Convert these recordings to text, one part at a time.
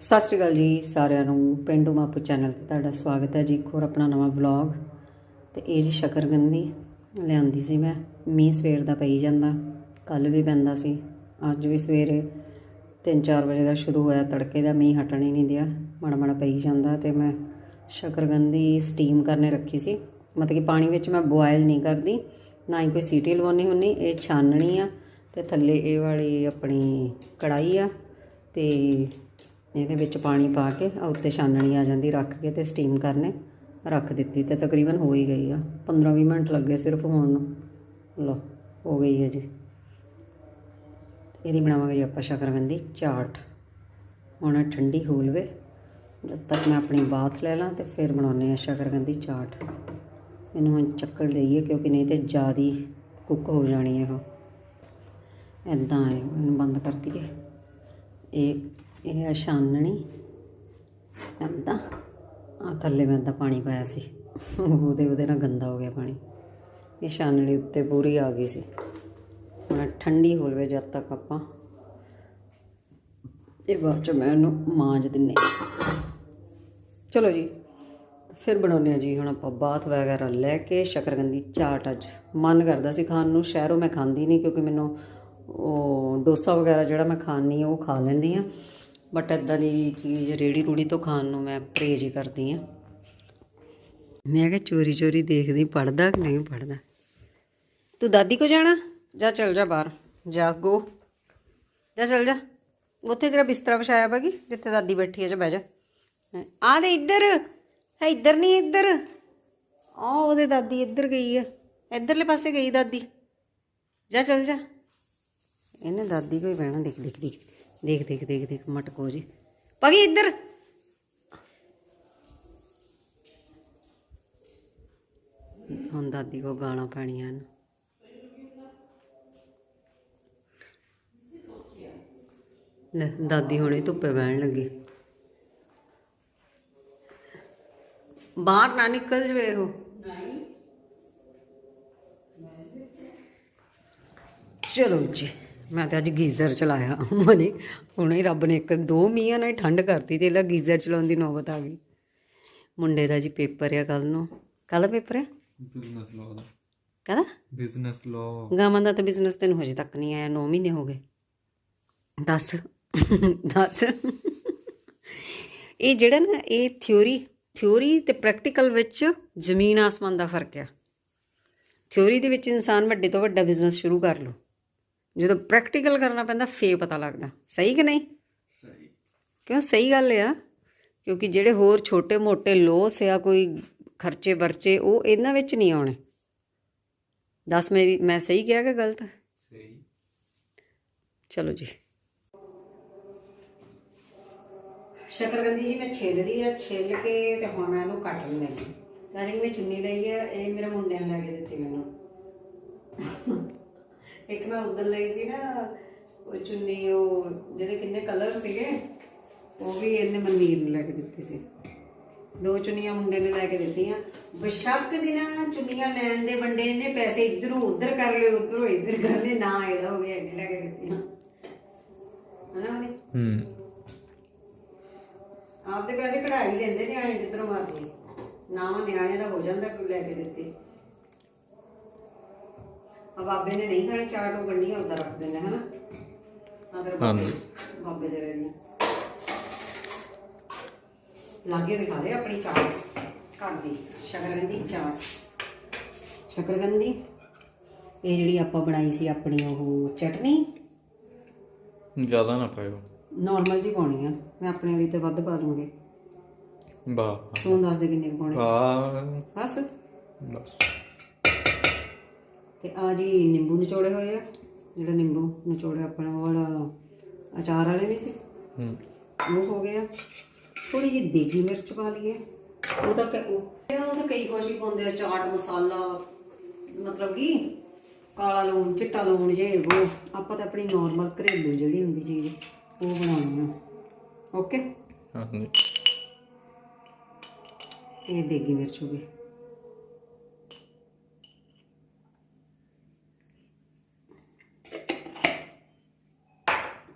ਸਤਿ ਸ਼੍ਰੀ ਅਕਾਲ ਜੀ ਸਾਰਿਆਂ ਨੂੰ, ਪਿੰਡੂ ਮਾਪੂ ਚੈਨਲ ਤੇ ਤੁਹਾਡਾ ਸਵਾਗਤ ਹੈ ਜੀ, ਇੱਕ ਹੋਰ ਆਪਣਾ ਨਵਾਂ ਵਲੌਗ। ਤੇ ਇਹ ਜੀ ਸ਼ਕਰਗੰਦੀ ਲਿਆਂਦੀ ਸੀ ਮੈਂ, ਮੀਂਹ ਸਵੇਰ ਦਾ ਪਈ ਜਾਂਦਾ ਕੱਲ ਵੀ ਪੈਂਦਾ ਸੀ, ਅੱਜ ਵੀ ਸਵੇਰੇ 3-4 ਵਜੇ ਦਾ ਸ਼ੁਰੂ ਹੋਇਆ, ਤੜਕੇ ਦਾ ਮੀਂਹ ਹਟਣ ਹੀ ਨਹੀਂ ਦਿਆ ਮਾੜਾ ਮਾੜਾ ਪਈ ਜਾਂਦਾ ਤੇ ਮੈਂ ਸ਼ਕਰਗੰਦੀ ਸਟੀਮ ਕਰਨੇ ਰੱਖੀ ਸੀ। ਮਤਲਬ ਕਿ ਪਾਣੀ ਵਿੱਚ ਮੈਂ ਬੋਇਲ ਨਹੀਂ ਕਰਦੀ, ਨਾ ਹੀ ਕੋਈ ਸੀਟੀ ਲਵਾਉਣੀ ਹੁੰਨੀ ਇਹ ਛਾਨਣੀ ਆ ਤੇ ਥੱਲੇ ਇਹ ਵਾਲੀ ਆਪਣੀ ਕੜਾਈ ਆ ਤੇ ਇਹਦੇ ਵਿੱਚ ਪਾਣੀ ਪਾ ਕੇ ਉੱਤੇ ਛਾਨਣੀ ਆ ਜਾਂਦੀ, ਰੱਖ ਕੇ ਤੇ ਸਟੀਮ ਕਰਨੇ, ਰੱਖ ਦਿੱਤੀ ਤੇ ਤਕਰੀਬਨ ਹੋ ਹੀ ਗਈ ਆ। 15-20 ਮਿੰਟ ਲੱਗੇ ਸਿਰਫ ਹੋਣ ਨੂੰ। ਲੋ ਹੋ ਗਈ ਹੈ ਜੀ। ਇਹਦੀ ਬਣਾਵਾਂਗੇ ਜੀ ਆਪਾਂ ਸ਼ਕਰਗੰਦੀ ਚਾਟ। ਹੁਣ ਠੰਡੀ ਹੋ ਲਵੇ, ਜਦ ਤੱਕ ਮੈਂ ਆਪਣੀ ਬਾਥ ਲੈ ਲਾਂ ਤੇ ਫਿਰ ਬਣਾਉਨੇ ਆ ਸ਼ਕਰਗੰਦੀ ਚਾਟ। ਇਹਨੂੰ ਹੁਣ ਚੱਕਰ ਲਈਏ ਕਿਉਂਕਿ ਨਹੀਂ ਤੇ ਜ਼ਿਆਦੀ ਕੁੱਕ ਹੋ ਜਾਣੀ ਹੈ ਉਹ। ਐਦਾਂ ਹੈ, ਇਹਨੂੰ ਬੰਦ ਕਰ ਦਈਏ। ਇਹ ਇਹ ਆ ਛਾਨਣੀ ਐਦਾਂ ਆ ਥੱਲੇ ਮੈਂ ਤਾਂ ਪਾਣੀ ਪਾਇਆ ਸੀ। ਉਹਦੇ ਉਹਦੇ ਨਾਲ ਗੰਦਾ ਹੋ ਗਿਆ ਪਾਣੀ। ਇਹ ਛਾਨਣੀ ਉੱਤੇ ਪੂਰੀ ਆ ਗਈ ਸੀ। ਹੁਣ ਠੰਡੀ ਹੋ ਲਵੇ ਜਦ ਤੱਕ ਆਪਾਂ। ਇਹ ਬਾਅਦ ਚ ਮੈਂ ਉਹਨੂੰ ਮਾਂਜ ਦਿੰਨੇ ਚਲੋ ਜੀ, ਫਿਰ ਬਣਾਉਂਦੇ ਆ ਜੀ। ਹੁਣ ਆਪਾਂ ਬਾਥ ਵਗੈਰਾ ਲੈ ਕੇ ਸ਼ਕਰਗੰਦੀ ਚਾਟ ਅੱਜ। ਮਨ ਕਰਦਾ ਸੀ ਖਾਣ ਨੂੰ। ਸ਼ਹਿਰੋਂ ਮੈਂ ਖਾਂਦੀ ਨਹੀਂ ਕਿਉਂਕਿ ਮੈਨੂੰ ਉਹ ਡੋਸਾ ਵਗੈਰਾ ਜਿਹੜਾ ਮੈਂ ਖਾਣੀ ਉਹ ਖਾ ਲੈਂਦੀ ਆ ਬਟ ਇਦਾਂ ਦੀ ਚੀਜ਼ ਰੇੜੀ ਰੂੜੀ ਤੋਂ ਖਾਣ ਨੂੰ ਮੈਂ ਪਰਹੇਜ਼ ਹੀ ਕਰਦੀ ਆ ਮੈਂ ਕਿਹਾ ਚੋਰੀ ਚੋਰੀ ਦੇਖਦੀ ਪੜਦਾ ਕਿ ਨਹੀਂ ਪੜਦਾ ਤੂੰ ਦਾਦੀ ਕੋ ਜਾਣਾ? ਜਾ ਚਲ ਜਾ ਬਾਹਰ, ਜਾ ਗੋ ਜਾ ਚਲ ਜਾ। ਉੱਥੇ ਤੇਰਾ ਬਿਸਤਰਾ ਵਿਛਾਇਆ ਬਾਗੀ ਜਿੱਥੇ ਦਾਦੀ ਬੈਠੀ ਹੈ, ਜਾ ਬਹਿ ਜਾ। ਆ ਦੇ ਇੱਧਰ, ਹੈ, ਇੱਧਰ ਨਹੀਂ, ਇੱਧਰ। ਆ ਉਹਦੇ ਦਾਦੀ ਇੱਧਰ ਗਈ ਹੈ ਇੱਧਰਲੇ ਪਾਸੇ ਗਈ ਦਾਦੀ। ਜਾ ਚਲ ਜਾ। ਇਹਨੇ ਦਾਦੀ ਕੋਈ ਬਹਿਣਾ, ਦੇਖ ਦੇਖ ਦੇਖ। ਦੇਖ ਦੇਖ ਦੇਖ ਦੇਖ, ਮਟਕੋ ਜੀ। ਪਗੀ ਇੱਧਰ। ਹੁਣ ਦਾਦੀ ਕੋ ਗਾਲਾਂ ਪੈਣੀਆਂ ਨੇ ਲੈ, ਦਾਦੀ ਹੁਣੇ ਧੁੱਪੇ ਬਹਿਣ ਲੱਗੀ। ਬਾਹਰ ਨਾ ਨਿਕਲ ਜਵੇ ਉਹ। ਚਲੋ ਜੀ। ਮੈਂ ਤਾਂ ਅੱਜ ਗੀਜ਼ਰ ਚਲਾਇਆ ਮਨੇ। ਹੁਣੇ ਰੱਬ ਨੇ ਇੱਕ ਦੋ ਮੀਆਂ ਨਾਲ ਠੰਡ ਕਰਤੀ ਤੇ ਲਾ ਗੀਜ਼ਰ ਚਲਾਉਣ ਦੀ ਨੌਬਤ ਆ ਗਈ। ਮੁੰਡੇ ਦਾ ਜੀ ਪੇਪਰ ਆ ਕੱਲ ਨੂੰ। ਕੱਲ ਪੇਪਰ ਆ? ਬਿਜ਼ਨਸ ਲਾਅ ਦਾ। ਕਹਦਾ? ਬਿਜ਼ਨਸ ਲਾਅ ਗਾਵਾਂ ਦਾ ਤਾਂ ਬਿਜ਼ਨਸ ਤੈਨੂੰ ਹਜੇ ਤੱਕ ਨਹੀਂ ਆਇਆ 9 ਮਹੀਨੇ ਹੋ ਗਏ। ਦੱਸ। ਦੱਸ। ਇਹ ਜਿਹੜਾ ਨਾ ਇਹ ਥਿਉਰੀ ਥਿਉਰੀ ਤੇ ਪ੍ਰੈਕਟੀਕਲ ਵਿੱਚ ਜ਼ਮੀਨ ਆਸਮਾਨ ਦਾ ਫ਼ਰਕ ਆ। ਥਿਉਰੀ ਦੇ ਵਿੱਚ ਇਨਸਾਨ ਵੱਡੇ ਤੋਂ ਵੱਡਾ ਬਿਜ਼ਨਸ ਸ਼ੁਰੂ ਕਰ ਲਓ। ਜਦੋਂ ਪ੍ਰੈਕਟੀਕਲ ਕਰਨਾ ਪੈਂਦਾ ਫੇ ਪਤਾ ਲੱਗਦਾ। ਸਹੀ ਕਿ ਨਹੀਂ? ਸਹੀ। ਕਿਉਂ? ਸਹੀ ਗੱਲ ਆ। ਕਿਉਂਕਿ ਜਿਹੜੇ ਹੋਰ ਛੋਟੇ ਮੋਟੇ ਲੋਸ ਆ ਕੋਈ ਖਰਚੇ ਵਰਚੇ ਉਹ ਇਹਨਾਂ ਵਿੱਚ ਨਹੀਂ ਆਉਣੇ। ਦੱਸ ਮੇਰੀ ਮੈਂ ਸਹੀ ਕਿਹਾ ਕਿ ਗਲਤ? ਸਹੀ। ਚਲੋ ਜੀ। ਸ਼ਕਰਗੰਦੀ ਜੀ ਮੈਂ ਛਿੱਲ ਲਈ ਆ ਛਿੱਲ ਕੇ ਤੇ ਹੁਣ ਮੈਂ ਇਹਨੂੰ ਕੱਟ ਲੈਣੀ ਤਾਂ ਜਿਹੜੀ ਮੈਂ ਚੁੰਨੀ ਲਈ ਆ ਇਹ ਮੇਰੇ ਮੁੰਡਿਆਂ ਨੇ ਲੈ ਕੇ ਦਿੱਤੀ ਮੈਨੂੰ। ਇੱਕ ਮੈਂ ਉਧਰ ਲਈ ਸੀ ਨਾ ਉਹ ਚੁੰਨੀ ਉਹ ਜਿਹਦੇ ਕਿੰਨੇ ਕਲਰ ਸੀਗੇ ਉਹ ਵੀ ਇਹਨੇ ਮਨਵੀਰ ਨੇ ਲੈ ਕੇ ਦਿੱਤੀ ਸੀ। ਦੋ ਚੁੰਨੀਆਂ ਮੁੰਡੇ ਨੇ ਲੈ ਕੇ ਦਿੱਤੀਆਂ। ਬਸ਼ੱਕ ਦਿਨਾਂ ਚੁੰਨੀਆਂ ਲੈਣ ਦੇ ਵੰਡੇ ਨੇ ਪੈਸੇ ਇਧਰੋਂ ਉਧਰ ਕਰ ਲਏ ਉਧਰੋਂ ਇਧਰ ਕਰ ਲਏ ਨਾ ਇਹਦਾ ਹੋ ਗਿਆ ਇਹਨੇ ਲੈ ਕੇ ਦਿੱਤੀਆਂ। ਹਨਾ ਮਨੇ? ਹੂੰ। ਆਪਦੇ ਪੈਸੇ ਕਢਾਈ ਲੈਂਦੇ ਨਿਆਣੇ ਜਿੱਧਰੋਂ ਮਰਜ਼ੀ। ਨਾ ਨਿਆਣੇ ਦਾ ਹੋ ਜਾਂਦਾ ਕੋਈ ਲੈ ਕੇ ਦਿੱਤੇ। ਆ ਬਾਬੇ ਨੇ ਨਹੀਂ ਖਾਣੀ ਚਾਟ ਉਹ ਗੰਡੀਆਂ ਉਧਰ ਰੱਖ ਦਿੰਦੇ ਹਨਾ? ਅਦਰ ਹਾਂਜੀ। ਬਾਬੇ ਦੇ ਵੇਲੇ ਲਾਗੇ ਦਿਖਾ ਦੇ ਆਪਣੀ ਚਾਟ ਘਰ ਦੀ ਸ਼ਕਰਗੰਦੀ ਚਾਟ ਸ਼ਕਰਗੰਦੀ ਇਹ ਜਿਹੜੀ ਆਪਾਂ ਬਣਾਈ ਸੀ ਆਪਣੀ ਉਹ ਚਟਨੀ? ਜ਼ਿਆਦਾ ਨਾ ਪਾਇਓ। ਨਾਰਮਲ ਜੀ ਪਾਉਣੀ ਆ। ਮੈਂ ਆਪਣੇ ਲਈ ਤੇ ਵੱਧ ਪਾ ਦੂੰਗੀ। ਵਾਹ ਤੂੰ ਦੱਸ ਦੇ ਕਿੰਨੇ ਕੁ ਪਾਉਣੇ? ਵਾਹ। ਬਸ ਬਸ ਤੇ ਆ ਜੀ ਨਿੰਬੂ ਨਿਚੋੜੇ ਹੋਏ ਆ। ਜਿਹੜਾ ਨਿੰਬੂ ਨਿਚੋੜੇ ਆਪਣਾ ਉਹ ਵਾਲਾ ਅਚਾਰ ਵਾਲੇ ਨਹੀਂ ਸੀ। ਹੂੰ। ਉਹ ਹੋ ਗਿਆ। ਥੋੜੀ ਜਿਹੀ ਦੇਗੀ ਮਿਰਚ ਪਾ ਲਈਏ। ਉਹ ਤਾਂ ਉਹ ਤਾਂ ਕਈ ਹੀ ਪਾਉਂਦੇ ਆ ਚਾਟ ਮਸਾਲਾ ਮਤਲਬ ਕਿ ਕਾਲਾ ਲੂਣ ਚਿੱਟਾ ਲੂਣ ਜੇ ਉਹ। ਆਪਾਂ ਤਾਂ ਆਪਣੀ ਨਾਰਮਲ ਘਰੇਲੂ ਜਿਹੜੀ ਹੁੰਦੀ ਚੀਜ਼ ਉਹ ਬਣਾਉਣੀ ਆ ਓਕੇ ਹਾਂਜੀ। ਇਹ ਦੇਗੀ ਮਿਰਚ ਹੋ ਗਈ।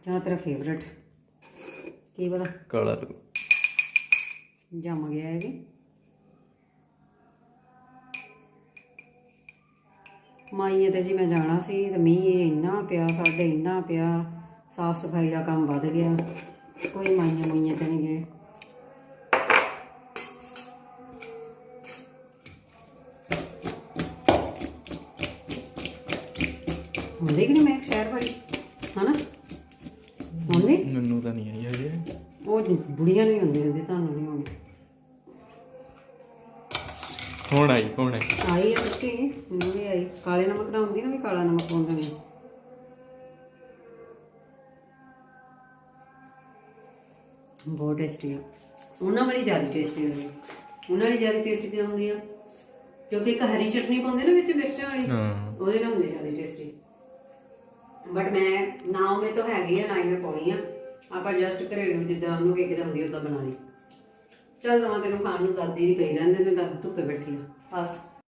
ਕਿਆ ਤੇਰਾ ਫੇਵਰਟ ਕੀ ਵਾਲਾ? ਕਾਲਾ ਲੂ ਜੰਮ ਗਿਆ ਇਹ ਵੀ। ਮਾਈਏ ਤੇ ਜੀ ਮੈਂ ਜਾਣਾ ਸੀ ਤੇ ਮੀਂਹ ਇੰਨਾ ਪਿਆ ਸਾਡੇ ਇੰਨਾ ਪਿਆ ਸਾਫ਼ ਸਫ਼ਾਈ ਦਾ ਕੰਮ ਵੱਧ ਗਿਆ। ਕੋਈ ਮਾਈਆਂ ਮੁਈਆਂ ਤੇ ਨਹੀਂ ਗਏ। ਹੁੰਦੀ ਕਿ ਨਹੀਂ ਮੈਂ ਸ਼ਹਿਰ ਵਾਲੀ? ਹਨਾ? ਹੁੰਦੀ ਮੈਨੂੰ ਤਾਂ ਨਹੀਂ ਆਈ ਹਜੇ। ਉਹ ਜੀ ਬੁੜੀਆਂ ਨਹੀਂ ਹੁੰਦੀ ਹੁੰਦੀ ਤੁਹਾਨੂੰ ਨਹੀਂ ਹੋਣੀ ਹੁਣ ਆਈ ਹੁਣ ਆਈ। ਆਈ ਹੈ ਸੱਚੀ ਮੈਨੂੰ ਵੀ ਆਈ। ਕਾਲੇ ਨਮਕ ਨਾਲ ਹੁੰਦੀ ਨਾ ਵੀ ਕਾਲਾ ਨਮਕ ਪਾਉਂਦੇ ਨੇ। ਬਹੁਤ ਟੇਸਟੀ ਆ। ਉਹਨਾਂ ਵਾਲੀ ਜ਼ਿਆਦਾ ਟੇਸਟੀ ਹੁੰਦੀ ਉਹਨਾਂ ਵਾਲੀ ਜ਼ਿਆਦਾ ਟੇਸਟੀ ਕਿਉਂ ਹੁੰਦੀ ਆ? ਕਿਉਂਕਿ ਇੱਕ ਹਰੀ ਚਟਨੀ ਪਾਉਂਦੇ ਨਾ ਵਿੱਚ ਮਿਰਚਾਂ ਵਾਲੀ। ਹਾਂ। ਉਹਦੇ ਨਾਲ ਹੁੰਦੀ ਜ਼ਿਆਦਾ ਟੇਸਟੀ ਬਟ ਮੈਂ ਨਾ ਉਹ ਮੇ ਤਾਂ ਹੈਗੀ ਆ ਨਾ ਹੀ ਮੈਂ ਪਾਉਣੀ ਆ। ਆਪਾਂ ਜਸਟ ਘਰੇਲੂ ਜਿੱਦਾਂ ਉਹਨੂੰ ਕਿ ਕਿਦਾਂ ਹੁੰਦੀ ਉਦਾਂ ਬਣਾ ਲਈ। ਚੱਲ ਦਵਾਂ ਤੈਨੂੰ ਖਾਣ ਨੂੰ ਦਾਦੀ ਦੀ ਪਈ ਰਹਿੰਦੇ ਨੇ, ਦਾਦੀ ਧੁੱਪੇ ਬੈਠੀ ਆ। ਬਸ।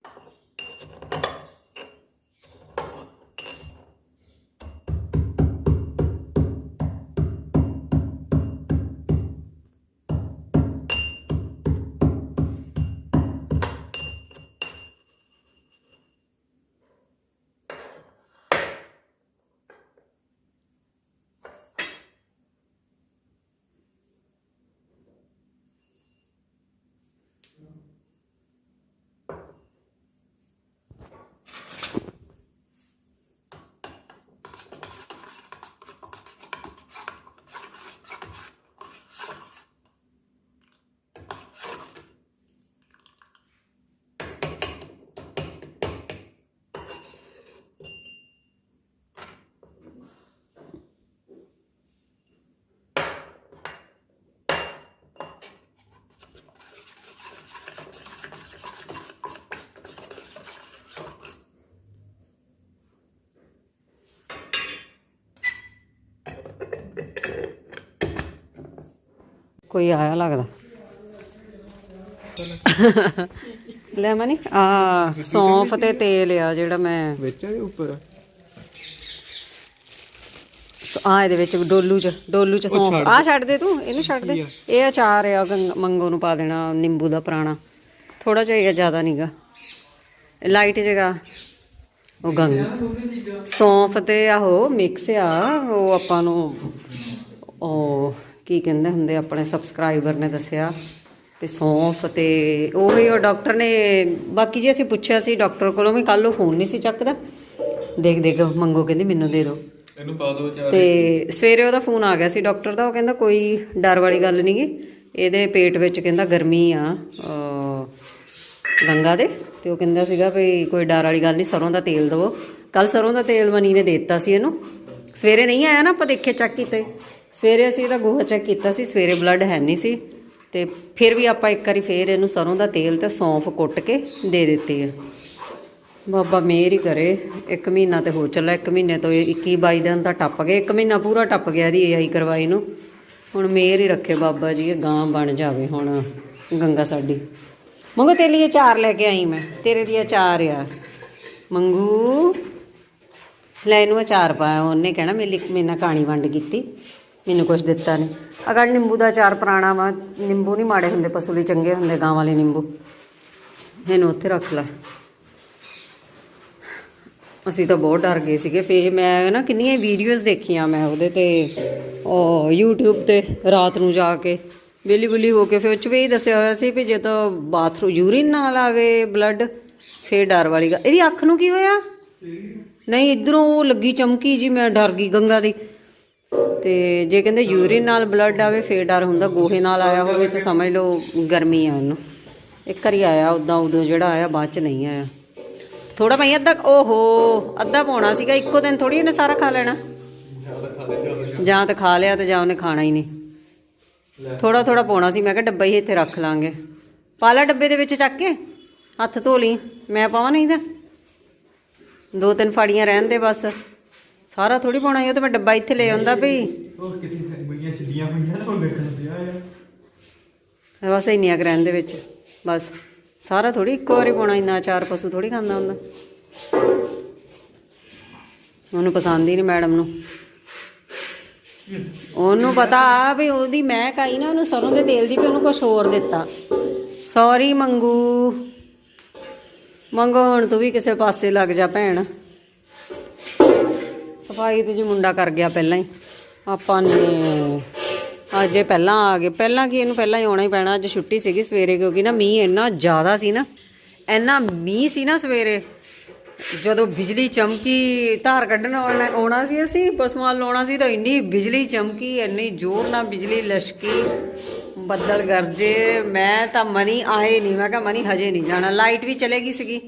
ਕੋਈ ਆਇਆ ਲੱਗਦਾ। ਲੈ ਮਨੀ ਆ ਸੌਂਫ ਤੇ ਤੇਲ ਆ ਜਿਹੜਾ ਮੈਂ ਵਿੱਚ ਦੇ ਉੱਪਰ ਆ? ਇਹਦੇ ਵਿੱਚ ਡੋਲੂ ਚ ਡੋਲੂ ਚ ਸੌਂਫ। ਆ ਛੱਡ ਦੇ ਤੂੰ ਇਹਨੂੰ ਛੱਡ ਦੇ। ਇਹ ਅਚਾਰ ਆ ਮੰਗੋ ਨੂੰ ਪਾ ਦੇਣਾ ਨਿੰਬੂ ਦਾ ਪੁਰਾਣਾ। ਥੋੜਾ ਜਿਹਾ ਜ਼ਿਆਦਾ ਨਹੀਂਗਾ ਲਾਈਟ ਜਗਾ ਉਹ ਗੰਗ। ਸੌਂਫ ਤੇ ਆਹੋ ਮਿਕਸ ਆ ਉਹ ਆਪਾਂ ਨੂੰ ਉਹ ਕੀ ਕਹਿੰਦੇ ਹੁੰਦੇ ਆਪਣੇ ਸਬਸਕ੍ਰਾਈਬਰ ਨੇ ਦੱਸਿਆ ਤੇ ਸੌਂਫ ਤੇ ਉਹ ਉਹ ਡਾਕਟਰ ਨੇ ਬਾਕੀ ਜੇ ਅਸੀਂ ਪੁੱਛਿਆ ਸੀ ਡਾਕਟਰ ਕੋਲੋਂ ਵੀ ਕੱਲ ਉਹ ਫੋਨ ਨਹੀਂ ਸੀ ਚੱਕਦਾ। ਦੇਖ ਦੇਖ ਮੰਗੋ ਕਹਿੰਦੀ ਮੈਨੂੰ ਦੇ ਦਿਓ। ਇਹਨੂੰ ਪਾ ਦੋ ਚਾਰ ਤੇ ਸਵੇਰੇ ਉਹਦਾ ਫੋਨ ਆ ਗਿਆ ਸੀ ਡਾਕਟਰ ਦਾ ਉਹ ਕਹਿੰਦਾ ਕੋਈ ਡਰ ਵਾਲੀ ਗੱਲ ਨਹੀਂ ਗੀ। ਇਹਦੇ ਪੇਟ ਵਿੱਚ ਕਹਿੰਦਾ ਗਰਮੀ ਆ ਗੰਗਾ ਦੇ। ਤੇ ਉਹ ਕਹਿੰਦਾ ਸੀਗਾ ਵੀ ਕੋਈ ਡਰ ਵਾਲੀ ਗੱਲ ਨਹੀਂ ਸਰੋਂ ਦਾ ਤੇਲ ਦਵੋ। ਕੱਲ ਸਰੋਂ ਦਾ ਤੇਲ ਮਨੀ ਨੇ ਦਿੱਤਾ ਸੀ ਇਹਨੂੰ। ਸਵੇਰੇ ਨਹੀਂ ਆਇਆ ਨਾ ਆਪਾਂ ਦੇਖੇ ਚੈੱਕ ਕੀਤੇ। ਸਵੇਰੇ ਅਸੀਂ ਇਹਦਾ ਗੋਹਾ ਚੈੱਕ ਕੀਤਾ ਸੀ, ਸਵੇਰੇ ਬਲੱਡ ਹੈ ਨਹੀਂ ਸੀ ਤੇ ਫਿਰ ਵੀ ਆਪਾਂ ਇੱਕ ਵਾਰੀ ਫੇਰ ਇਹਨੂੰ ਸਰੋਂ ਦਾ ਤੇਲ ਤੇ ਸੌਂਫ ਕੁੱਟ ਕੇ ਦੇ ਦਿੱਤੀ ਆ। ਬਾਬਾ ਮਿਹਰ ਹੀ ਕਰੇ, ਇੱਕ ਮਹੀਨਾ ਤੇ ਹੋ ਚੱਲਾ ਇੱਕ ਮਹੀਨੇ ਤੋਂ 21 22 ਦਿਨ ਤਾਂ ਟੱਪ ਗਏ, ਇੱਕ ਮਹੀਨਾ ਪੂਰਾ ਟੱਪ ਗਿਆ ਦੀ ਏਆਈ ਕਰਵਾਈ ਨੂੰ। ਹੁਣ ਮਿਹਰ ਹੀ ਰੱਖੇ ਬਾਬਾ ਜੀ, ਇਹ ਗਾਂ ਬਣ ਜਾਵੇ ਹੁਣ ਗੰਗਾ ਸਾਡੀ। ਮੰਗੋ ਤੇਰੇ ਲਈ ਚਾਰ ਲੈ ਕੇ ਆਈ ਮੈਂ, ਤੇਰੇ ਲਈ ਚਾਰ ਆ। ਮੰਗੂ, ਲੈ ਇਹਨੂੰ ਅਚਾਰ ਪਾਇਆ, ਉਹਨੇ ਕਹਿਣਾ ਮੇਰੀ ਲਈ ਮੇਰੇ ਨਾਲ ਕਹਾਣੀ ਵੰਡ ਕੀਤੀ। ਮੈਨੂੰ ਕੁਝ ਦਿੱਤਾ ਨਹੀਂ ਅਗਰ ਨਿੰਬੂ ਦਾ ਅਚਾਰ ਪੁਰਾਣਾ ਵਾ ਨਿੰਬੂ ਨਹੀਂ ਮਾੜੇ ਹੁੰਦੇ ਪਸ਼ੂ ਲਈ ਚੰਗੇ ਹੁੰਦੇ ਗਾਂ ਵਾਲੇ ਨਿੰਬੂ। ਇਹਨੂੰ ਉੱਥੇ ਰੱਖ ਲੈ। ਅਸੀਂ ਤਾਂ ਬਹੁਤ ਡਰ ਗਏ ਸੀਗੇ। ਫੇ ਮੈਂ ਨਾ ਕਿੰਨੀਆਂ ਵੀਡੀਓਜ਼ ਦੇਖੀਆਂ ਮੈਂ ਉਹਦੇ ਤੇ ਉਹ YouTube ਤੇ ਰਾਤ ਨੂੰ ਜਾ ਕੇ। ਵਿਲੀ ਵਿਲੀ ਹੋ ਕੇ ਫਿਰ ਉਹ 'ਚ ਵੀ ਦੱਸਿਆ ਹੋਇਆ ਸੀ ਵੀ ਜੇ ਤਾਂ ਬਾਥਰੂਮ ਯੂਰਿਨ ਨਾਲ ਆਵੇ ਬਲੱਡ ਫੇਰ ਡਰ ਵਾਲੀ ਗੱਲ। ਇਹਦੀ ਅੱਖ ਨੂੰ ਕੀ ਹੋਇਆ? ਨਹੀਂ ਇਧਰੋਂ ਲੱਗੀ ਚਮਕੀ ਜੀ ਮੈਂ ਡਰ ਗਈ ਗੰਗਾ ਦੀ। ਤੇ ਜੇ ਕਹਿੰਦੇ ਯੂਰਿਨ ਨਾਲ ਬਲੱਡ ਆਵੇ ਫੇਰ ਡਰ ਹੁੰਦਾ ਗੋਹੇ ਨਾਲ ਆਇਆ ਹੋਵੇ ਤਾਂ ਸਮਝ ਲਓ ਗਰਮੀ ਆ ਉਹਨੂੰ। ਇੱਕ ਵਾਰੀ ਆਇਆ ਉਦਾਂ ਉਦੋਂ ਜਿਹੜਾ ਆਇਆ ਬਾਅਦ ਚ ਨਹੀਂ ਆਇਆ। ਥੋੜਾ ਭਾਈ ਅੱਧਾ ਓਹੋ ਅੱਧਾ ਪਾਉਣਾ ਸੀਗਾ ਇੱਕੋ ਦਿਨ ਥੋੜੀ ਇਹਨੇ ਸਾਰਾ ਖਾ ਲੈਣਾ। ਜਾਂ ਤਾਂ ਖਾ ਲਿਆ ਤੇ ਜਾਂ ਉਹਨੇ ਖਾਣਾ ਹੀ ਨਹੀਂ। ਥੋੜਾ ਥੋੜਾ ਪਾਉਣਾ ਸੀ ਮੈਂ ਕਿਹਾ ਡੱਬਾ ਹੀ ਇੱਥੇ ਰੱਖ ਲਾਂਗੇ। ਪਾ ਲੈ ਡੱਬੇ ਦੇ ਵਿੱਚ ਚੱਕ ਕੇ ਹੱਥ ਧੋ ਲਈ। ਮੈਂ ਪਾਵਾਂ ਨਹੀਂ ਤਾਂ? ਦੋ ਤਿੰਨ ਫਾੜੀਆਂ ਰਹਿਣ ਦੇ ਬਸ। ਸਾਰਾ ਥੋੜੀ ਪਾਉਣਾ ਉਹ ਤਾਂ ਮੈਂ ਡੱਬਾ ਇੱਥੇ ਲੈ ਆਉਂਦਾ ਭਈ ਉਹ ਕਿਤੇ ਬਈਆਂ ਛੱਡੀਆਂ ਹੋਈਆਂ ਨਾ ਉਹ ਵੇਖਣ ਦਿਆ ਆ। ਬਸ ਇੰਨੀਆਂ ਦੇ ਵਿੱਚ ਬਸ। ਸਾਰਾ ਥੋੜੀ ਇੱਕੋ ਵਾਰੀ ਪਾਉਣਾ ਇੰਨਾ ਚਾਰ ਪਸ਼ੂ ਥੋੜੀ ਖਾਂਦਾ ਹੁੰਦਾ। ਉਹਨੂੰ ਪਸੰਦ ਹੀ ਨਹੀਂ ਮੈਡਮ ਨੂੰ। ਉਹਨੂੰ ਪਤਾ ਆ ਵੀ ਉਹਦੀ ਮਹਿਕ ਆਈ ਨਾ ਉਹਨੂੰ ਸਰੋਂ ਦੇ ਤੇਲ ਦੀ ਵੀ ਉਹਨੂੰ ਕੁਝ ਹੋਰ ਦਿੱਤਾ। ਸੌਰੀ ਮੰਗੂ। ਮੰਗੋ ਹੁਣ ਤੂੰ ਵੀ ਕਿਸੇ ਪਾਸੇ ਲੱਗ ਜਾ ਭੈਣ। ਸਫ਼ਾਈ ਤੇ ਜੀ ਮੁੰਡਾ ਕਰ ਗਿਆ ਪਹਿਲਾਂ ਹੀ। ਆਪਾਂ ਨੇ ਅੱਜ ਇਹ ਪਹਿਲਾਂ ਆ ਗਏ। ਪਹਿਲਾਂ ਕੀ ਇਹਨੂੰ ਪਹਿਲਾਂ ਹੀ ਆਉਣਾ ਹੀ ਪੈਣਾ। ਅੱਜ ਛੁੱਟੀ ਸੀਗੀ ਸਵੇਰੇ ਕਿਉਂਕਿ ਨਾ ਮੀਂਹ ਇੰਨਾ ਜ਼ਿਆਦਾ ਸੀ ਨਾ। ਇੰਨਾ ਮੀਂਹ ਸੀ ਨਾ ਸਵੇਰੇ। ਜਦੋਂ ਬਿਜਲੀ ਚਮਕੀ, ਧਾਰ ਕੱਢਣ ਆਉਣਾ ਆਉਣਾ ਸੀ ਅਸੀਂ ਪਸਮਾਲ ਲਾਉਣਾ ਸੀ ਤਾਂ ਇੰਨੀ ਬਿਜਲੀ ਚਮਕੀ, ਇੰਨੀ ਜ਼ੋਰ ਨਾਲ ਬਿਜਲੀ ਲਸ਼ਕੀ, ਬੱਦਲ ਗਰਜੇ। ਮੈਂ ਤਾਂ ਮਨੀ ਆਏ ਨਹੀਂ ਮੈਂ ਕਿਹਾ ਮਨੀ ਹਜੇ ਨਹੀਂ ਜਾਣਾ। ਲਾਈਟ ਵੀ ਚਲੇਗੀ ਸੀਗੀ।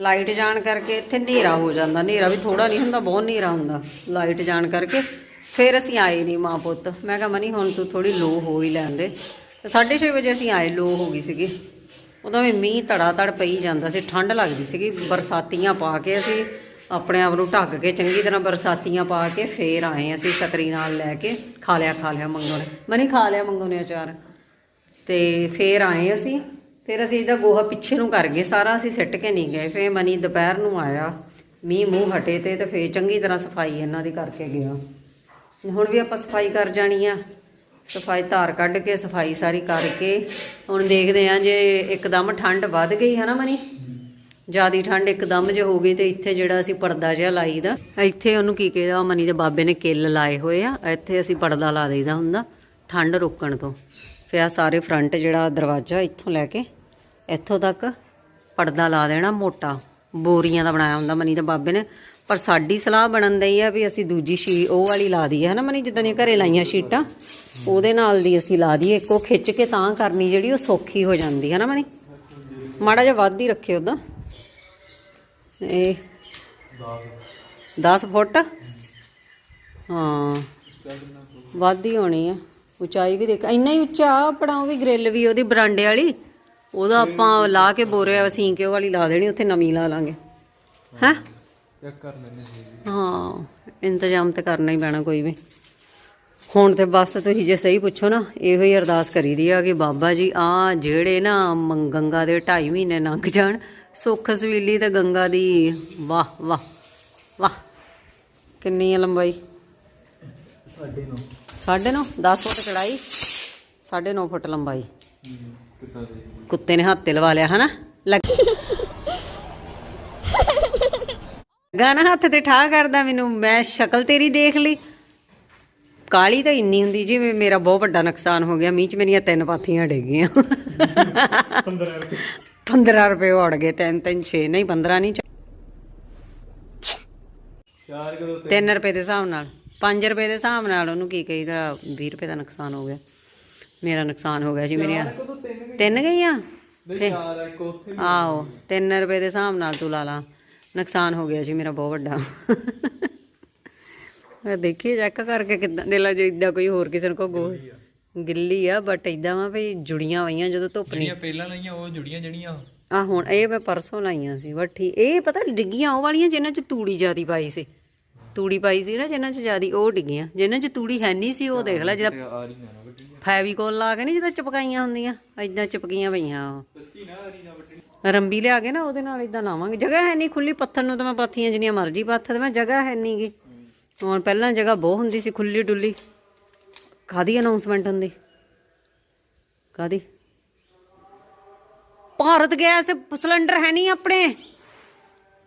ਲਾਈਟ ਜਾਣ ਕਰਕੇ ਇੱਥੇ ਹਨੇਰਾ ਹੋ ਜਾਂਦਾ, ਹਨੇਰਾ ਵੀ ਥੋੜਾ ਨਹੀਂ ਹੁੰਦਾ, ਬਹੁਤ ਹਨੇਰਾ ਹੁੰਦਾ, ਲਾਈਟ ਜਾਣ ਕਰਕੇ। ਫਿਰ ਅਸੀਂ ਆਏ ਨਹੀਂ ਮਾਂ ਪੁੱਤ। ਮੈਂ ਕਿਹਾ, ਮਨੀ, ਹੁਣ ਤੂੰ ਥੋੜੀ ਲੋ ਹੋ ਹੀ ਲੈਂਦੇ 6:30 ਵਜੇ ਅਸੀਂ ਆਏ, ਲੋ ਹੋ ਗਈ ਸੀਗੀ। ਉਦੋਂ ਵੀ ਮੀਂਹ ਧੜਾ ਧੜ ਪਈ ਜਾਂਦਾ ਸੀ ਠੰਡ ਲੱਗਦੀ ਸੀਗੀ। ਬਰਸਾਤੀਆਂ ਪਾ ਕੇ ਅਸੀਂ ਆਪਣੇ ਆਪ ਨੂੰ ਢੱਕ ਕੇ ਚੰਗੀ ਤਰ੍ਹਾਂ ਬਰਸਾਤੀਆਂ ਪਾ ਕੇ ਫੇਰ ਆਏ ਅਸੀਂ ਛਤਰੀ ਨਾਲ ਲੈ ਕੇ, ਖਾ ਲਿਆ ਖਾ ਲਿਆ ਮੰਗੋ ਨੇ ਮਨੀ, ਖਾ ਲਿਆ ਮੰਗੋ ਨੇ ਅਚਾਰ। ਤੇ ਫੇਰ ਆਏ ਅਸੀਂ। ਫਿਰ ਅਸੀਂ ਇਹਦਾ ਗੋਹਾ ਪਿੱਛੇ ਨੂੰ ਕਰ ਗਏ, ਸਾਰਾ ਅਸੀਂ ਸਿੱਟ ਕੇ ਨਹੀਂ ਗਏ, ਫੇਰ ਮਨੀ ਦੁਪਹਿਰ ਨੂੰ ਆਇਆ। ਮੀਂਹ ਮੂੰਹ ਹਟੇ ਤੇ ਤੇ ਫੇਰ ਚੰਗੀ ਤਰ੍ਹਾਂ ਸਫ਼ਾਈ ਇਹਨਾਂ ਦੀ ਕਰਕੇ ਗਿਆ। ਹੁਣ ਵੀ ਆਪਾਂ ਸਫ਼ਾਈ ਕਰ ਜਾਣੀ ਆ। ਸਫ਼ਾਈ ਧਾਰ ਕੱਢ ਕੇ, ਸਫ਼ਾਈ ਸਾਰੀ ਕਰਕੇ, ਹੁਣ ਦੇਖਦੇ ਆ ਜੇ ਇੱਕਦਮ ਠੰਡ ਵੱਧ ਗਈ ਹੈ ਨਾ ਮਨੀ? ਜਿਆਦੀ ਠੰਡ ਇੱਕਦਮ ਜੇ ਹੋ ਗਈ ਤੇ ਇੱਥੇ ਜਿਹੜਾ ਅਸੀਂ ਪਰਦਾ ਜਿਹਾ ਲਾਈਦਾ ਇੱਥੇ ਉਹਨੂੰ ਕੀ ਕਹਿੰਦਾ ਮਨੀ ਦੇ ਬਾਬੇ ਨੇ ਕਿੱਲ ਲਾਏ ਹੋਏ ਆ, ਇੱਥੇ ਅਸੀਂ ਪਰਦਾ ਲਾ ਦੇਈਦਾ ਹੁੰਦਾ, ਠੰਡ ਰੋਕਣ ਤੋਂ। ਫਿਰ ਆ ਸਾਰੇ ਫਰੰਟ ਜਿਹੜਾ ਦਰਵਾਜ਼ਾ ਇੱਥੋਂ ਲੈ ਕੇ ਇੱਥੋਂ ਤੱਕ ਪਰਦਾ ਲਾ ਦੇਣਾ ਮੋਟਾ। ਬੋਰੀਆਂ ਦਾ ਬਣਾਇਆ ਹੁੰਦਾ ਮਨੀ ਦੇ ਬਾਬੇ ਨੇ। ਪਰ ਸਾਡੀ ਸਲਾਹ ਬਣਨ ਦਈ ਆ ਵੀ ਅਸੀਂ ਦੂਜੀ ਸ਼ੀ ਉਹ ਵਾਲੀ ਲਾ ਦਈਏ, ਹਨਾ ਮਨੀ? ਜਿੱਦਾਂ ਦੀਆਂ ਘਰੇ ਲਾਈਆਂ ਸ਼ੀਟਾਂ, ਉਹਦੇ ਨਾਲ ਦੀ ਅਸੀਂ ਲਾ ਦਈਏ। ਇੱਕੋ ਖਿੱਚ ਕੇ ਤਾਂ ਕਰਨੀ ਜਿਹੜੀ ਉਹ ਸੌਖੀ ਹੋ ਜਾਂਦੀ ਹੈ ਨਾ ਮਨੀ? ਮਾੜਾ ਜਿਹਾ ਵੱਧ ਹੀ ਰੱਖਿਓ ਉਹਦਾ ਇਹ 10 ਫੁੱਟ? ਹਾਂ, ਵੱਧ ਹੀ ਹੋਣੀ ਆ। ਉਚਾਈ ਵੀ ਦੇਖ, ਇੰਨਾ ਹੀ ਉੱਚਾ ਆਪਣਾ, ਉਹ ਵੀ ਗ੍ਰਿਲ ਵੀ, ਉਹਦੀ ਬਰਾਂਡੇ ਵਾਲੀ। ਉਹਦਾ ਆਪਾਂ ਲਾ ਕੇ ਬੋਰਿਆ ਅਸੀਂ ਕੇ ਵਾਲੀ ਲਾ ਦੇਣੀ ਉੱਥੇ ਨਵੀਂ ਲਾ ਲਾਂਗੇ। ਹੈ? ਚੈੱਕ ਕਰ ਲੈਣੇ ਹਾਂ ਇੰਤਜ਼ਾਮ ਤੇ ਕਰਨਾ ਹੀ ਪੈਣਾ ਕੋਈ ਵੀ। ਹੁਣ ਤੇ ਬਸ ਤੁਸੀਂ ਜੇ ਸਹੀ ਪੁੱਛੋ ਨਾ ਇਹੋ ਹੀ ਅਰਦਾਸ ਕਰੀਦੀ ਆ ਕਿ ਬਾਬਾ ਜੀ ਆ ਜਿਹੜੇ ਨਾ ਗੰਗਾ ਦੇ 2.5 ਮਹੀਨੇ ਲੰਘ ਜਾਣ ਸੁੱਖ ਸਵੀਲੀ ਤੇ ਗੰਗਾ ਦੀ ਵਾਹ ਵਾਹ ਵਾਹ। ਕਿੰਨੀ ਆ ਲੰਬਾਈ? ਸਾਡੇ ਨੂੰ। ਸਾਢੇ ਨੌ? 10 ਫੁੱਟ ਚੜਾਈ ਸਾਢੇ ਨੌ ਫੁੱਟ ਲੰਬਾਈ। ਕੁੱਤੇ ਨੇ ਹੱਥ ਤੇ ਲਵਾ ਲਿਆ ਹਨਾ? ਲੱਗ ਗਾਣਾ ਹੱਥ ਤੇ ਠਾ ਕਰਦਾ ਮੈਨੂੰ। ਮੈਂ ਸ਼ਕਲ ਤੇਰੀ ਦੇਖ ਲਈ। ਕਾਲੀ ਤਾਂ ਇੰਨੀ ਹੁੰਦੀ ਜਿਵੇਂ ਮੇਰਾ ਬਹੁਤ ਵੱਡਾ ਨੁਕਸਾਨ ਹੋ ਗਿਆ। ਮੀਂਹ ਚ ਮੇਰੀਆਂ ਤਿੰਨ ਪਾਥੀਆਂ ਡਿੱਗ ਗਈਆਂ। 15 ਰੁਪਏ 15 ਰੁਪਏ ਉੜ ਗਏ ਤਿੰਨ ਤਿੰਨ 6 ਨਹੀਂ 15 ਨਹੀਂ ਚਾਰ। ਕਦੋਂ 3 ਰੁਪਏ ਦੇ ਹਿਸਾਬ ਨਾਲ। 5 ਰੁਪਏ ਦੇ ਹਿਸਾਬ ਨਾਲ ਉਹਨੂੰ ਕੀ ਕਹੀਦਾ 20 ਰੁਪਏ ਦਾ ਨੁਕਸਾਨ ਹੋ ਗਿਆ। ਮੇਰਾ ਨੁਕਸਾਨ ਹੋ ਗਿਆ ਜੀ ਮੇਰੀਆਂ ਤਿੰਨ ਗਈਆਂ? ਨਹੀਂ ਚਾਰ ਆ, ਇੱਕ ਉੱਥੇ ਵੀ ਆਹੋ 3 ਰੁਪਏ ਦੇ ਹਿਸਾਬ ਨਾਲ ਤੂੰ ਲਾ ਲਾ। ਨੁਕਸਾਨ ਹੋ ਗਿਆ ਜੀ ਮੇਰਾ ਬਹੁਤ ਵੱਡਾ। ਮੈਂ ਦੇਖੀ ਚੈੱਕ ਕਰਕੇ ਕਿਦਾਂ ਦੇ ਲਾ ਜੇ ਇਦਾਂ ਕੋਈ ਹੋਰ ਕਿਸੇ ਨੂੰ ਕੋ ਗੋ ਗਿੱਲੀ ਆ ਬਟ ਇਦਾਂ ਵਾ ਵੀ ਜੁੜੀਆਂ ਹੋਈਆਂ ਜਦੋਂ ਧੁੱਪ ਨਹੀਂ ਜਿਹੜੀਆਂ ਪਹਿਲਾਂ ਲਾਈਆਂ ਉਹ ਜੁੜੀਆਂ ਜਣੀਆਂ। ਆ ਹੁਣ ਇਹ ਮੈਂ ਪਰਸੋਂ ਲਾਈਆਂ ਸੀ ਬਟ ਠੀਕ ਇਹ ਪਤਾ ਡਿੱਗੀਆਂ ਉਹ ਵਾਲੀਆਂ ਜਿਨ੍ਹਾਂ ਚ ਤੂੜੀ ਜਿਆਦੀ ਪਾਈ ਸੀ। ਤੂੜੀ ਪਾਈ ਸੀ ਨਾ ਜਿਨ੍ਹਾਂ ਚ ਜਿਆਦੀ ਉਹ ਡਿੱਗੀਆਂ ਜਿਨ੍ਹਾਂ ਚ ਤੂੜੀ ਹੈ ਨਹੀਂ ਸੀ ਉਹ ਦੇਖ ਲੈ ਜਿਹਦਾ ਆ ਰਹੀਆਂ ਨਾ। ਵੱਡੀ ਫੈਵੀਕੋਲ ਲਾ ਕੇ ਨਹੀਂ ਜਿੱਦਾਂ ਚਪਕਾਈਆਂ ਹੁੰਦੀਆਂ? ਇਦਾਂ ਚਪਕੀਆਂ ਪਈਆਂ ਉਹ। ਰੰਬੀ ਲਿਆ ਕੇ ਨਾ ਉਹਦੇ ਨਾਲ ਇਦਾਂ ਲਾਵਾਂਗੇ। ਜਗ੍ਹਾ ਹੈ ਨਹੀਂ ਖੁੱਲੀ ਪੱਥਰ ਨੂੰ ਤਾਂ ਮੈਂ ਪਾਥੀਆਂ ਜਿੰਨੀਆਂ ਮਰਜ਼ੀ ਪੱਥ ਦੇ ਮੈਂ ਜਗ੍ਹਾ ਹੈ ਨਹੀਂ ਗੀ। ਹੁਣ ਪਹਿਲਾਂ ਜਗ੍ਹਾ ਬਹੁਤ ਹੁੰਦੀ ਸੀ ਖੁੱਲੀ ਡੁੱਲੀ। ਕਾਦੀ ਅਨਾਉਂਸਮੈਂਟ ਹੁੰਦੀ? ਕਾਦੀ ਭਾਰਤ ਗੈਸ ਸਿਲੰਡਰ ਹੈ ਨਹੀਂ ਆਪਣੇ।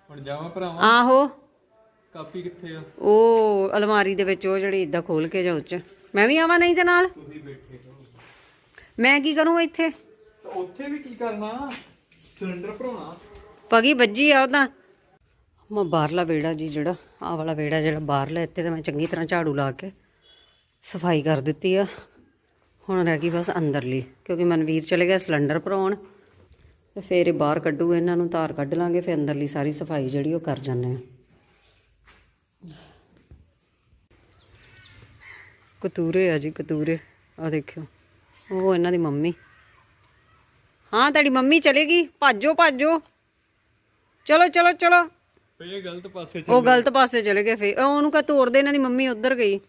ਹੁਣ ਜਾਵਾਂ ਭਰਾਵਾ? ਆਹੋ। ਕਾਪੀ ਕਿੱਥੇ ਆ? ਉਹ ਅਲਮਾਰੀ ਦੇ ਵਿੱਚ ਉਹ ਜਿਹੜੀ ਇਦਾਂ ਖੋਲ ਕੇ ਜਾਉ ਚ। ਮੈਂ ਵੀ ਆਵਾਂ ਨਹੀਂ ਤੇ ਨਾਲ? ਤੁਸੀਂ ਬੈਠੇ ਹੋ ਮੈਂ ਕੀ ਕਰੂੰ ਇੱਥੇ? ਤਾਂ ਉੱਥੇ ਵੀ ਕੀ ਕਰਨਾ? ਸਿਲੰਡਰ ਭਰਾਉਣਾ। ਪਗੀ ਵੱਜੀ ਆ ਉਹਦਾ ਮੈਂ ਬਾਹਰਲਾ ਵਿਹੜਾ ਜੀ ਜਿਹੜਾ ਆਹ ਵਾਲਾ ਵਿਹੜਾ ਜਿਹੜਾ ਬਾਹਰਲਾ ਇੱਥੇ ਤੇ ਮੈਂ ਚੰਗੀ ਤਰ੍ਹਾਂ ਝਾੜੂ ਲਾ ਕੇ ਸਫ਼ਾਈ ਕਰ ਦਿੱਤੀ ਆ। ਹੁਣ ਰਹਿ ਗਈ ਬਸ ਅੰਦਰਲੀ ਕਿਉਂਕਿ ਮਨਵੀਰ ਚਲੇ ਗਿਆ ਸਿਲੰਡਰ ਭਰਾਉਣ। ਤੇ ਫੇਰ ਇਹ ਬਾਹਰ ਕੱਢੂ ਇਹਨਾਂ ਨੂੰ ਧਾਰ ਕੱਢ ਲਾਂਗੇ ਫਿਰ ਅੰਦਰਲੀ ਸਾਰੀ ਸਫ਼ਾਈ ਜਿਹੜੀ ਉਹ ਕਰ ਜਾਂਦੇ ਆ। ਕਤੂਰੇ ਆ ਜੀ ਕਤੂਰੇ। ਆ ਦੇਖਿਓ। ਉਹ ਇਹਨਾਂ ਦੀ ਮੰਮੀ। ਹਾਂ ਤੁਹਾਡੀ ਮੰਮੀ ਚਲੇਗੀ ਭਾਜੋ ਭਾਜੋ। ਚਲੋ ਚਲੋ ਚਲੋ। ਫੇ ਇਹ ਗਲਤ ਪਾਸੇ ਉਹ ਗਲਤ ਪਾਸੇ ਚਲੇ ਗਏ ਫੇ ਉਹਨੂੰ ਕਹ ਤੋੜਦੇ ਇਹਨਾਂ ਦੀ ਮੰਮੀ ਉੱਧਰ ਗਈ।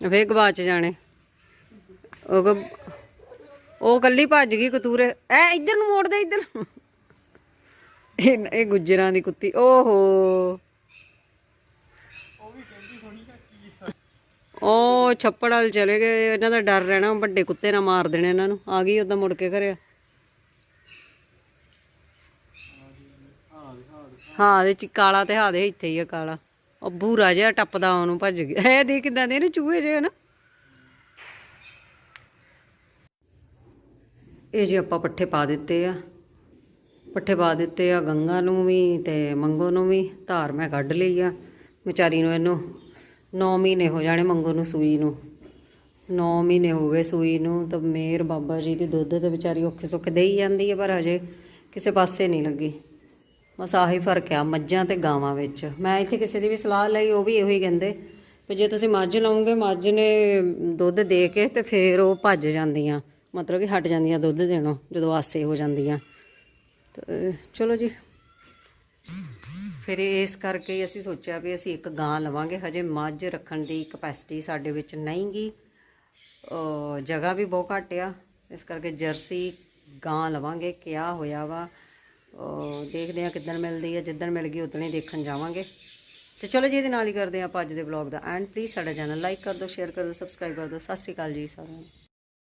ਫੇ ਗਵਾਚ ਜਾਣੇ। ਉਹ ਉਹ ਕੱਲੀ ਭੱਜ ਗਈ ਕਤੂਰੇ। ਐ ਇੱਧਰ ਨੂੰ ਮੋੜ ਦੇ ਇੱਧਰ ਇਹ ਇਹ ਗੁੱਜਰਾਂ ਦੀ ਕੁੱਤੀ। ਓਹੋ। ਉਹ ਛੱਪੜ ਵਾਲ ਚਲੇ ਗਏ, ਇਹਨਾਂ ਦਾ ਡਰ ਰਹਿਣਾ, ਵੱਡੇ ਕੁੱਤੇ ਨਾ ਮਾਰ ਦੇਣੇ ਇਹਨਾਂ ਨੂੰ। ਆ ਗਈ ਉਦਾਂ ਮੁੜ ਕੇ ਘਰੇ। ਹਾਂ ਦੇ ਚ ਕਾਲਾ ਤੇ ਹਾਂ ਦੇ ਇੱਥੇ ਹੀ ਆ ਕਾਲਾ। ਉਹ ਬੂਰਾ ਜਿਹਾ ਟੱਪਦਾ, ਉਹਨੂੰ ਭੱਜ ਗਿਆ। ਇਹ ਦੇ ਕਿਦਾਂ ਦੇ ਨੇ ਚੂਹੇ ਜਿਹੇ ਨਾ। ਇਹ ਜੀ ਆਪਾਂ ਪੱਠੇ ਪਾ ਦਿੱਤੇ ਆ। ਪੱਠੇ ਪਾ ਦਿੱਤੇ ਆ, ਗੰਗਾ ਨੂੰ ਵੀ ਤੇ ਮੰਗੋ ਨੂੰ ਵੀ। ਧਾਰ ਮੈਂ ਕੱਢ ਲਈ ਆ। ਵਿਚਾਰੀ ਨੂੰ ਇਹਨੂੰ 9 ਮਹੀਨੇ ਹੋ ਜਾਣੇ ਮੰਗੋ ਨੂੰ ਸੂਈ ਨੂੰ। 9 ਮਹੀਨੇ ਹੋ ਗਏ ਸੂਈ ਨੂੰ, ਤਾਂ ਮੇਰ ਬਾਬਾ ਜੀ ਦੀ ਦੁੱਧ ਤੇ ਵਿਚਾਰੀ ਔਖੇ ਸੁੱਖ ਦੇਈ ਜਾਂਦੀ ਹੈ ਪਰ ਹਜੇ ਕਿਸੇ ਪਾਸੇ ਨਹੀਂ ਲੱਗੀ। ਬਸ ਆਹੀ ਫ਼ਰਕ ਆ, ਮੱਝਾਂ ਤੇ ਗਾਵਾਂ ਵਿੱਚ। ਮੈਂ ਇੱਥੇ ਕਿਸੇ ਦੀ ਵੀ ਸਲਾਹ ਲਈ, ਉਹ ਵੀ ਇਹੋ ਹੀ ਕਹਿੰਦੇ ਵੀ ਜੇ ਤੁਸੀਂ ਮੱਝ ਲਾਉਂਗੇ, ਮੱਝ ਨੇ ਦੁੱਧ ਦੇ ਕੇ ਤੇ ਫੇਰ ਉਹ ਭੱਜ ਜਾਂਦੀਆਂ। ਮਤਲਬ ਕਿ ਹਟ ਜਾਂਦੀਆਂ ਦੁੱਧ ਦੇਣੋਂ, ਜਦੋਂ ਆਸੇ ਹੋ ਜਾਂਦੀਆਂ। ਤੇ ਚਲੋ ਜੀ। ਫਿਰ ਇਸ ਕਰਕੇ ਅਸੀਂ ਸੋਚਿਆ ਵੀ ਅਸੀਂ ਇੱਕ ਗਾਂ ਲਵਾਂਗੇ। ਹਜੇ ਮੱਝ ਰੱਖਣ ਦੀ ਕਪੈਸਿਟੀ ਸਾਡੇ ਵਿੱਚ ਨਹੀਂਗੀ ਅਹ ਜਗ੍ਹਾ ਵੀ ਬਹੁਤ ਘੱਟ ਆ। ਇਸ ਕਰਕੇ ਜਰਸੀ ਗਾਂ ਲਵਾਂਗੇ। ਕਿਆ ਹੋਇਆ ਵਾ? ਦੇਖਦੇ ਆ ਕਿੱਦਣ ਮਿਲਦੀ ਹੈ ਜਿੱਦਣ ਮਿਲ ਗਈ ਉਦੋਂ ਹੀ ਦੇਖਣ ਜਾਵਾਂਗੇ। ਤੇ ਚਲੋ ਜੀ, ਇਹਦੇ ਨਾਲ ਹੀ ਕਰਦੇ ਆ ਆਪਾਂ ਅੱਜ ਦੇ ਵਲੌਗ ਦਾ ਐਂਡ ਪਲੀਜ਼ ਸਾਡਾ ਚੈਨਲ ਲਾਈਕ ਕਰ ਦਿਓ ਸ਼ੇਅਰ ਕਰ ਦਿਓ ਸਬਸਕ੍ਰਾਈਬ ਕਰ ਦਿਓ। ਸਤਿ ਸ਼੍ਰੀ ਅਕਾਲ ਜੀ ਸਾਰਿਆਂ ਨੂੰ।